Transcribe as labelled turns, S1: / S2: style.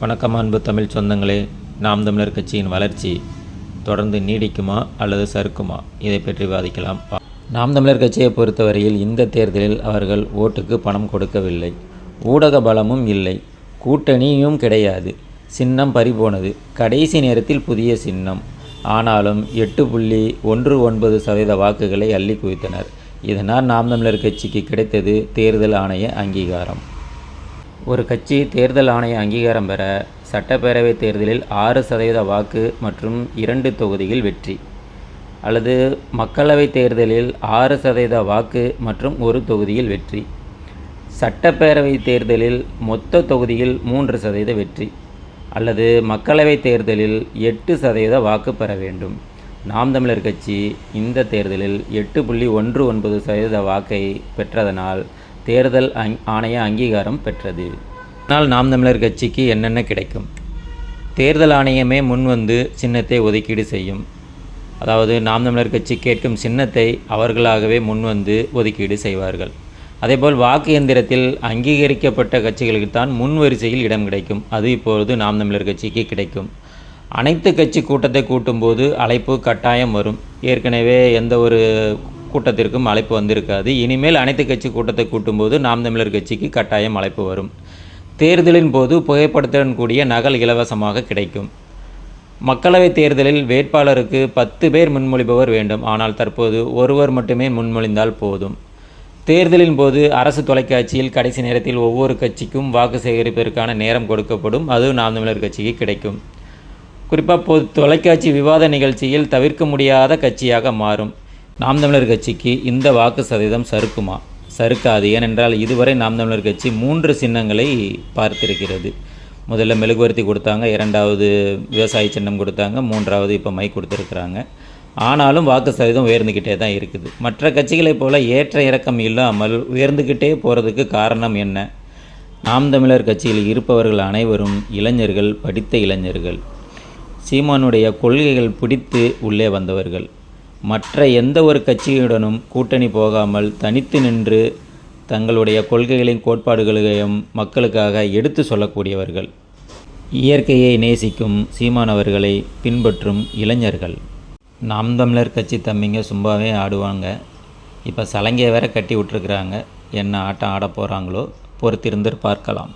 S1: வணக்கம் அன்பு தமிழ் சொந்தங்களே நாம் தமிழர் கட்சியின் வளர்ச்சி தொடர்ந்து நீடிக்குமா அல்லது சறுக்குமா? இதை பற்றி விவாதிக்கலாம். நாம் தமிழர் கட்சியை பொறுத்தவரையில் இந்த தேர்தலில் அவர்கள் ஓட்டுக்கு பணம் கொடுக்கவில்லை. ஊடக பலமும் இல்லை. கூட்டணியும் கிடையாது. சின்னம் பறிபோனது. கடைசி நேரத்தில் புதிய சின்னம். ஆனாலும் எட்டு புள்ளி ஒன்று ஒன்பது சதவீத வாக்குகளை அள்ளி குவித்தனர். இதனால் நாம் தமிழர் கட்சிக்கு கிடைத்தது தேர்தல் ஆணைய அங்கீகாரம். ஒரு கட்சி தேர்தல் ஆணைய அங்கீகாரம் பெற சட்டப்பேரவை தேர்தலில் ஆறு சதவீத வாக்கு மற்றும் இரண்டு தொகுதியில் வெற்றி. அல்லது மக்களவைத் தேர்தலில் ஆறு சதவீத வாக்கு மற்றும் ஒரு தொகுதியில் வெற்றி. சட்டப்பேரவை தேர்தலில் மொத்த தொகுதியில் மூன்று சதவீத வெற்றி. அல்லது மக்களவைத் தேர்தலில் எட்டு சதவீத வாக்கு பெற வேண்டும். நாம் தமிழர் கட்சி இந்த தேர்தலில் எட்டு புள்ளி ஒன்று ஒன்பது சதவீத வாக்கை பெற்றதனால் தேர்தல் அங் ஆணைய அங்கீகாரம் பெற்றது. ஆனால் நாம் தமிழர் கட்சிக்கு என்னென்ன கிடைக்கும்? தேர்தல் ஆணையமே முன்வந்து சின்னத்தை ஒதுக்கீடு செய்யும். அதாவது நாம் தமிழர் கட்சி கேட்கும் சின்னத்தை அவர்களாகவே முன்வந்து ஒதுக்கீடு செய்வார்கள். அதேபோல் வாக்கு எந்திரத்தில் அங்கீகரிக்கப்பட்ட கட்சிகளுக்கு தான் முன் வரிசையில் இடம் கிடைக்கும். அது இப்பொழுது நாம் தமிழர் கட்சிக்கு கிடைக்கும். அனைத்து கட்சி கூட்டத்தை கூட்டும்போது அழைப்பு கட்டாயம் வரும். ஏற்கனவே எந்த ஒரு கூட்டத்திற்கும் அழைப்பு வந்திருக்காது. இனிமேல் அனைத்து கட்சி கூட்டத்தை கூட்டும்போது நாம் தமிழர் கட்சிக்கு கட்டாயம் அழைப்பு வரும். தேர்தலின் போது புகைப்படத்துடன் கூடிய நகல் இலவசமாக கிடைக்கும். மக்களவைத் தேர்தலில் வேட்பாளருக்கு பத்து பேர் முன்மொழிபவர் வேண்டும். ஆனால் தற்போது ஒருவர் மட்டுமே முன்மொழிந்தால் போதும். தேர்தலின் போது அரசு தொலைக்காட்சியில் கடைசி நேரத்தில் ஒவ்வொரு கட்சிக்கும் வாக்கு சேகரிப்பிற்கான நேரம் கொடுக்கப்படும். அது நாம் தமிழர் கட்சிக்கு கிடைக்கும். குறிப்பாக பொது தொலைக்காட்சி விவாத நிகழ்ச்சியில் தவிர்க்க முடியாத கட்சியாக மாறும். நாம் தமிழர் கட்சிக்கு இந்த வாக்கு சதவீதம் சறுக்குமா? சறுக்காது. ஏனென்றால் இதுவரை நாம் தமிழர் கட்சி மூன்று சின்னங்களை பார்த்திருக்கிறது. முதல்ல மெழுகுவர்த்தி கொடுத்தாங்க இரண்டாவது விவசாய சின்னம் கொடுத்தாங்க மூன்றாவது இப்போ மை கொடுத்துருக்குறாங்க. ஆனாலும் வாக்கு சதவீதம் உயர்ந்துக்கிட்டே தான் இருக்குது. மற்ற கட்சிகளைப் போல ஏற்ற இறக்கம் இல்லாமல் உயர்ந்துக்கிட்டே போகிறதுக்கு காரணம் என்ன? நாம் தமிழர் கட்சியில் இருப்பவர்கள் அனைவரும் இளைஞர்கள் படித்த இளைஞர்கள். சீமானுடைய கொள்கைகள் பிடித்து உள்ளே வந்தவர்கள். மற்ற எந்த ஒரு கட்சியுடனும் கூட்டணி போகாமல் தனித்து நின்று தங்களுடைய கொள்கைகளின் கோட்பாடுகளையும் மக்களுக்காக எடுத்து சொல்லக்கூடியவர்கள். இயற்கையை நேசிக்கும் சீமானவர்களை பின்பற்றும் இளைஞர்கள். நாம் தமிழர் கட்சி தம்பிங்க சும்மாவே ஆடுவாங்க. இப்போ சலங்கையை வேற கட்டி விட்டுருக்குறாங்க. என்ன ஆட்டம் ஆட போகிறாங்களோ பொறுத்திருந்து பார்க்கலாம்.